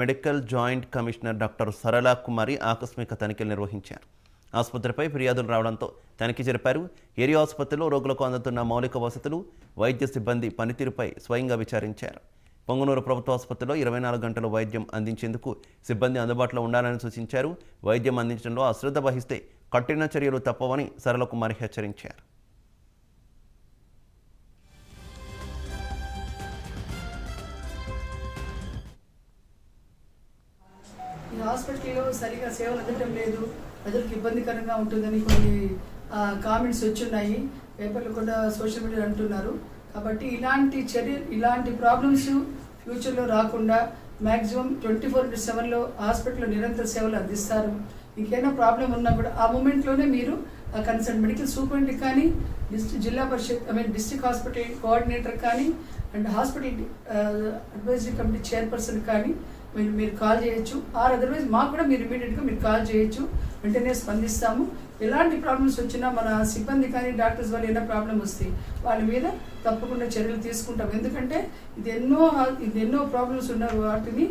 Medical joint commissioner doctor Sarala Kumari ఆకస్మిక తనిఖీలు నిర్వహించారు. ఆసుపత్రిపై ఫిర్యాదులు రావడంతో తనిఖీ జరిపారు. ఏరియా ఆసుపత్రిలో రోగులకు అందుతున్న మౌలిక వసతులు వైద్య సిబ్బంది పనితీరుపై స్వయంగా విచారించారు. పొంగనూరు ప్రభుత్వ ఆసుపత్రిలో ఇరవై నాలుగు గంటలు వైద్యం అందించేందుకు సిబ్బంది అందుబాటులో ఉండాలని సూచించారు. వైద్యం అందించడంలో అశ్రద్ధ వహిస్తే కఠిన చర్యలు తప్పవని సరళకుమారి హెచ్చరించారు. హాస్పిటల్లో సరిగా సేవలు అందటం లేదు. ప్రజలకు ఇబ్బందికరంగా ఉంటుందని కొన్ని కామెంట్స్ వచ్చున్నాయి. పేపర్లు కూడా సోషల్ మీడియా అంటున్నారు. కాబట్టి ఇలాంటి చర్య ఇలాంటి ప్రాబ్లమ్స్ ఫ్యూచర్లో రాకుండా మ్యాక్సిమం ట్వంటీ ఫోర్ ఇంటూ సెవెన్లో హాస్పిటల్లో నిరంతర సేవలు అందిస్తారు. ఇంకేమైనా ప్రాబ్లం ఉన్నా కూడా ఆ మూమెంట్లోనే మీరు కన్సర్న్ మెడికల్ సూపరింటెండెంట్ కానీ district Zilla Parishad I mean district hospital coordinator కానీ and hospital advisory committee chairperson కానీ మీరు మీరు కాల్ చేయొచ్చు. ఆర్ అదర్వైజ్ మాకు కూడా మీరు ఇమీడియట్గా మీరు కాల్ చేయొచ్చు. వెంటనే స్పందిస్తాము. ఎలాంటి ప్రాబ్లమ్స్ వచ్చినా మన సిబ్బంది కానీ డాక్టర్స్ వాళ్ళు ఏదైనా ప్రాబ్లం వస్తే వాళ్ళ మీద తప్పకుండా చర్యలు తీసుకుంటాం ఎందుకంటే ఇది ఎన్నో ఇది ఎన్నో ప్రాబ్లమ్స్ ఉన్న వాటిని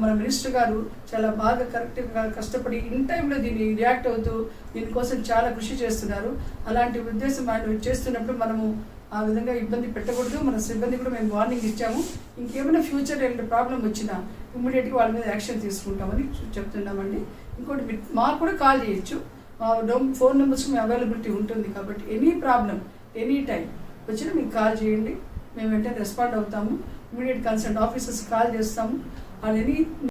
మన మినిస్టర్ గారు చాలా బాగా కరెక్ట్గా కష్టపడి ఇన్ టైంలో దీన్ని రియాక్ట్ అవుతూ దీనికోసం చాలా కృషి చేస్తున్నారు. అలాంటి ఉద్దేశం ఆయన చేస్తున్నప్పుడు మనము ఆ విధంగా ఇబ్బంది పెట్టకూడదు. మన సిబ్బంది కూడా మేము వార్నింగ్ ఇచ్చాము. ఇంకేమైనా ఫ్యూచర్ ఏమైనా ప్రాబ్లం వచ్చినా ఇమ్మీడియట్గా వాళ్ళ మీద యాక్షన్ తీసుకుంటామని చెప్తున్నామండి. ఇంకోటి మీరు మాకు కూడా కాల్ చేయొచ్చు. మా ఫోన్ నెంబర్స్ మీ అవైలబిలిటీ ఉంటుంది కాబట్టి ఎనీ ప్రాబ్లం ఎనీ టైం వచ్చినా మీకు కాల్ చేయండి. మేము వెంటనే రెస్పాండ్ అవుతాము. ఇమీడియట్ కన్సల్ట్ ఆఫీసర్స్ కాల్ చేస్తాము. వాళ్ళు ఎనీ